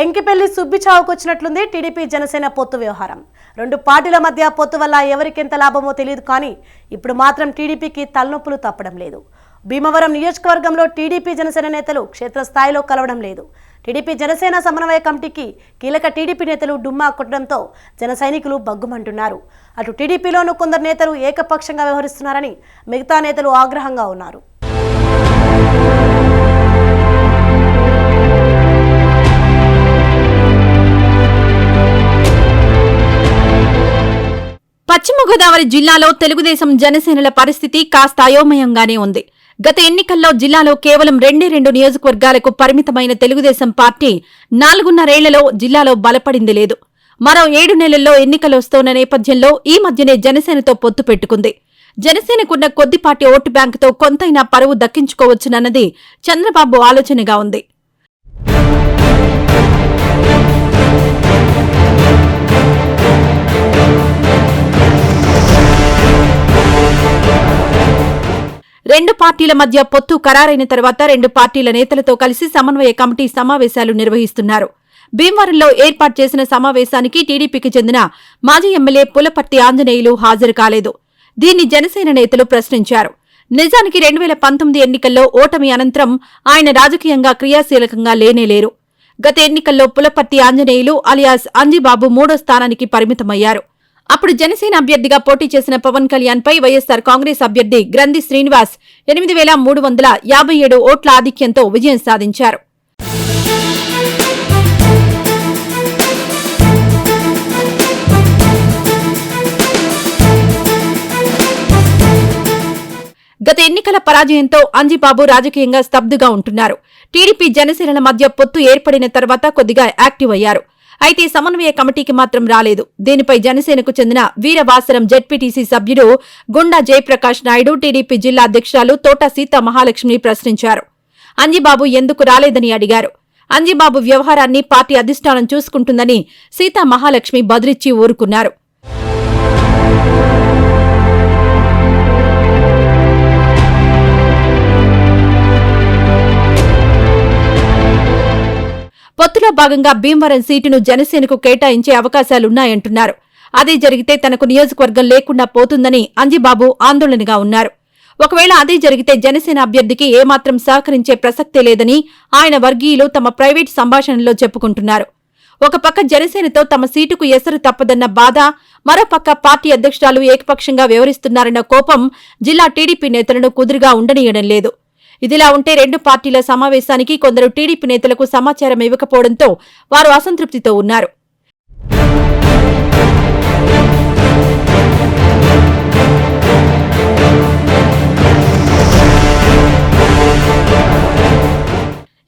ఎంకిపెల్లి సుబ్బి చావుకొచ్చినట్లుంది టీడీపీ జనసేన పొత్తు వ్యవహారం. రెండు పార్టీల మధ్య పొత్తు వల్ల ఎవరికెంత లాభమో తెలియదు కానీ ఇప్పుడు మాత్రం టీడీపీకి తలనొప్పులు తప్పడం లేదు. భీమవరం నియోజకవర్గంలో టీడీపీ జనసేన నేతలు క్షేత్రస్థాయిలో కలవడం లేదు. టీడీపీ జనసేన సమన్వయ కమిటీకి కీలక టీడీపీ నేతలు డుమ్మా కొట్టడంతో జన సైనికులు బగ్గుమంటున్నారు. అటు టీడీపీలోనూ కొందరు నేతలు ఏకపక్షంగా వ్యవహరిస్తున్నారని మిగతా నేతలు ఆగ్రహంగా ఉన్నారు. తూర్పుగోదావరి గోదావరి జిల్లాలో తెలుగుదేశం జనసేనల పరిస్థితి కాస్త అయోమయంగానే ఉంది. గత ఎన్నికల్లో జిల్లాలో కేవలం రెండే రెండు నియోజకవర్గాలకు పరిమితమైన తెలుగుదేశం పార్టీ నాలుగున్నరేళ్ళలో జిల్లాలో బలపడింది లేదు. మరో ఏడు నెలల్లో ఎన్నికలు వస్తోన్న నేపథ్యంలో ఈ మధ్యనే జనసేనతో పొత్తు పెట్టుకుంది. జనసేనకున్న కొద్దిపాటి ఓటు బ్యాంకుతో కొంతైనా పరువు దక్కించుకోవచ్చునన్నది చంద్రబాబు ఆలోచనగా ఉంది. పార్టీల మధ్య పొత్తు ఖరారైన తర్వాత రెండు పార్టీల నేతలతో కలిసి సమన్వయ కమిటీ సమావేశాలు నిర్వహిస్తున్నారు. భీమవరంలో ఏర్పాటు చేసిన సమావేశానికి టీడీపీకి చెందిన మాజీ ఎమ్మెల్యే పులపర్తి ఆంజనేయులు హాజరు కాలేదు. దీన్ని జనసేన నేతలు ప్రశ్నించారు. నిజానికి రెండు వేల పంతొమ్మిది ఎన్నికల్లో ఓటమి అనంతరం ఆయన రాజకీయంగా క్రియాశీలకంగా లేనేలేరు గత ఎన్నికల్లో పులపర్తి ఆంజనేయులు అలియాస్ అంజిబాబు మూడో స్థానానికి పరిమితమయ్యారు. అప్పుడు జనసేన అభ్యర్థిగా పోటీ చేసిన పవన్ కళ్యాణ్ పై వైఎస్సార్ కాంగ్రెస్ అభ్యర్థి గ్రంథి శ్రీనివాస్ ఎనిమిది వేల మూడు వందల యాభై ఏడు ఓట్ల ఆధిక్యంతో విజయం సాధించారు. గత ఎన్నికల పరాజయంతో అంజిబాబు రాజకీయంగా స్తబ్దుగా ఉంటున్నారు. టీడీపీ జనసేనల మధ్య పొత్తు ఏర్పడిన తర్వాత కొద్దిగా యాక్టివ్ అయ్యారు. అయితే సమన్వయ కమిటీకి మాత్రం రాలేదు. దీనిపై జనసేనకు చెందిన వీరవాసరం జెడ్పీటీసీ సభ్యుడు గుండా జయప్రకాష్ నాయుడు టీడీపీ జిల్లా అధ్యక్షురాలు తోట సీత మహాలక్ష్మి ప్రశ్నించారు. అంజిబాబు ఎందుకు రాలేదని అడిగారు. అంజిబాబు వ్యవహారాన్ని పార్టీ అధిష్టానం చూసుకుంటుందని సీతా మహాలక్ష్మి బదిలిచ్చి ఊరుకున్నారు. ఇందులో భాగంగా భీమవరం సీటును జనసేనకు కేటాయించే అవకాశాలున్నాయంటున్నారు. అదే జరిగితే తనకు నియోజకవర్గం లేకుండా పోతుందని అంజిబాబు ఆందోళనగా ఉన్నారు. ఒకవేళ అదే జరిగితే జనసేన అభ్యర్థికి ఏమాత్రం సహకరించే ప్రసక్తే లేదని ఆయన వర్గీయులు తమ ప్రైవేట్ సంభాషణలో చెప్పుకుంటున్నారు. ఒక పక్క జనసేనతో తమ సీటుకు ఎసరు తప్పదన్న బాధ మరోపక్క పార్టీ అధ్యక్షురాలు ఏకపక్షంగా వ్యవహరిస్తున్నారన్న కోపం జిల్లా టీడీపీ నేతలను కుదురుగా ఉండనీయడం లేదు. ఇదిలా ఉంటే రెండు పార్టీల సమావేశానికి కొందరు టీడీపీ నేతలకు సమాచారం ఇవ్వకపోవడంతో వారు అసంతృప్తితో ఉన్నారు.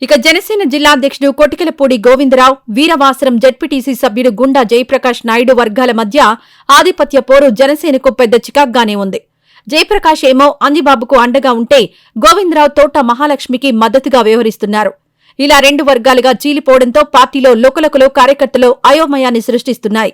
ఇక జనసేన జిల్లా అధ్యక్షుడు కొటికలపూడి గోవిందరావు వీరవాసరం జడ్పీటీసీ సభ్యుడు గుండా జయప్రకాష్ నాయుడు వర్గాల మధ్య ఆధిపత్య పోరు జనసేనకు పెద్ద చికాగ్గానే ఉంది. జయప్రకాష్ ఏమో అంజిబాబుకు అండగా ఉంటే గోవిందరావు తోట మహాలక్ష్మికి మద్దతుగా వ్యవహరిస్తున్నారు. ఇలా రెండు వర్గాలుగా చీలిపోవడంతో పార్టీలో లోకలకులు కార్యకర్తలు అయోమయాన్ని సృష్టిస్తున్నాయి.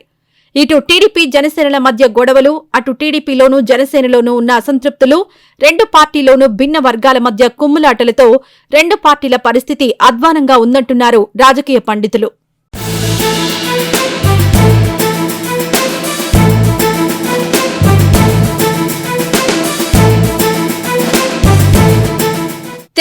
ఇటు టీడీపీ జనసేనల మధ్య గొడవలు అటు టీడీపీలోనూ జనసేనలోనూ ఉన్న అసంతృప్తులు రెండు పార్టీలోనూ భిన్న వర్గాల మధ్య కుమ్ములాటలతో రెండు పార్టీల పరిస్థితి అధ్వానంగా ఉందంటున్నారు రాజకీయ పండితులు.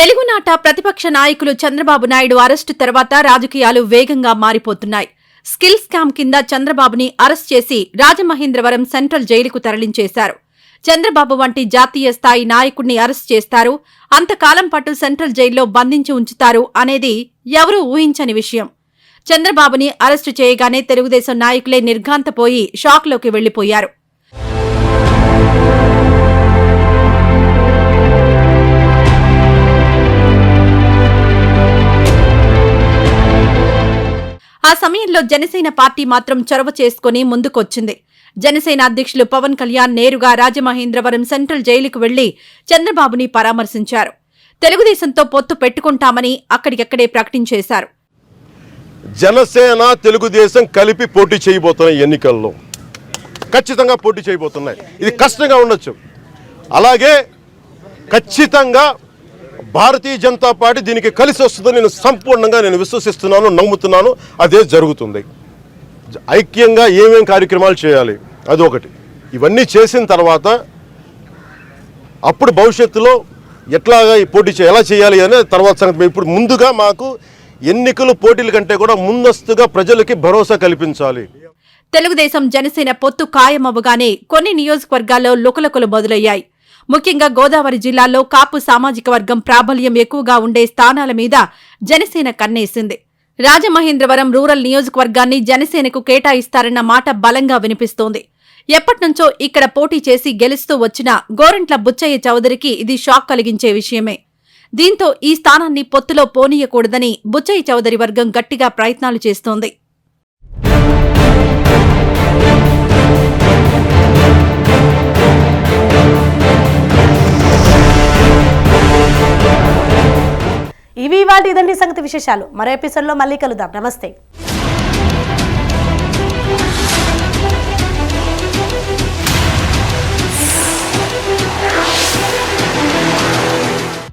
తెలుగునాట ప్రతిపక్ష నాయకులు చంద్రబాబు నాయుడు అరెస్టు తర్వాత రాజకీయాలు వేగంగా మారిపోతున్నాయి. స్కిల్ స్కామ్ కింద చంద్రబాబుని అరెస్ట్ చేసి రాజమహేంద్రవరం సెంట్రల్ జైలుకు తరలించేశారు. చంద్రబాబు వంటి జాతీయ స్థాయి నాయకుడిని అరెస్ట్ చేస్తారు అంతకాలం పాటు సెంట్రల్ జైల్లో బంధించి ఉంచుతారు అనేది ఎవరూ ఊహించని విషయం. చంద్రబాబుని అరెస్టు చేయగానే తెలుగుదేశం నాయకులే నిర్ఘాంతపోయి షాక్లోకి వెళ్ళిపోయారు సమయంలో జనసేన పార్టీ మాత్రం చొరవ చేసుకుని ముందుకొచ్చింది. జనసేన అధ్యక్షులు పవన్ కళ్యాణ్ నేరుగా రాజమహేంద్రవరం సెంట్రల్ జైలుకు వెళ్ళి చంద్రబాబుని పరామర్శించారు. తెలుగుదేశంతో పొత్తు పెట్టుకుంటామని అక్కడికక్కడే ప్రకటించేశారు. జనసేన తెలుగుదేశం కలిపి పోటీ చేయబోతున్నాయి ఎన్నికల్లో. ఖచ్చితంగా పోటీ చేయబోతున్నాయి. ఇది కష్టంగా ఉండొచ్చు. అలాగే ఖచ్చితంగా భారతీయ జనతా పార్టీ దీనికి కలిసి వస్తుందని నేను సంపూర్ణంగా నేను విశ్వసిస్తున్నాను నమ్ముతున్నాను. అదే జరుగుతుంది. ఐక్యంగా ఏమేం కార్యక్రమాలు చేయాలి అది ఒకటి. ఇవన్నీ చేసిన తర్వాత అప్పుడు భవిష్యత్తులో ఎట్లాగా ఈ పోటీ ఎలా చేయాలి అనే తర్వాత సంగతి. ఇప్పుడు ముందుగా మాకు ఎన్నికలు పోటీల కంటే కూడా ముందస్తుగా ప్రజలకి భరోసా కల్పించాలి. తెలుగుదేశం జనసేన పొత్తు ఖాయమవ్వగానే కొన్ని నియోజకవర్గాల్లో లుకలుకలు మొదలయ్యాయి ముఖ్యంగా గోదావరి జిల్లాలో కాపు సామాజిక వర్గం ప్రాబల్యం ఎక్కువగా ఉండే స్థానాల మీద జనసేన కన్నేసింది. రాజమహేంద్రవరం రూరల్ నియోజకవర్గాన్ని జనసేనకు కేటాయిస్తారన్న మాట బలంగా వినిపిస్తోంది. ఎప్పట్నుంచో ఇక్కడ పోటీ చేసి గెలుస్తూ వచ్చిన గోరంట్ల బుచ్చయ్య చౌదరికి ఇది షాక్ కలిగించే విషయమే. దీంతో ఈ స్థానాన్ని పొత్తులో పోనీయకూడదని బుచ్చయ్య చౌదరి వర్గం గట్టిగా ప్రయత్నాలు చేస్తోంది. ఇవాళ ఇదండి సంగతి విశేషాలు. మరో ఎపిసోడ్లో మళ్ళీ కలుద్దాం. నమస్తే.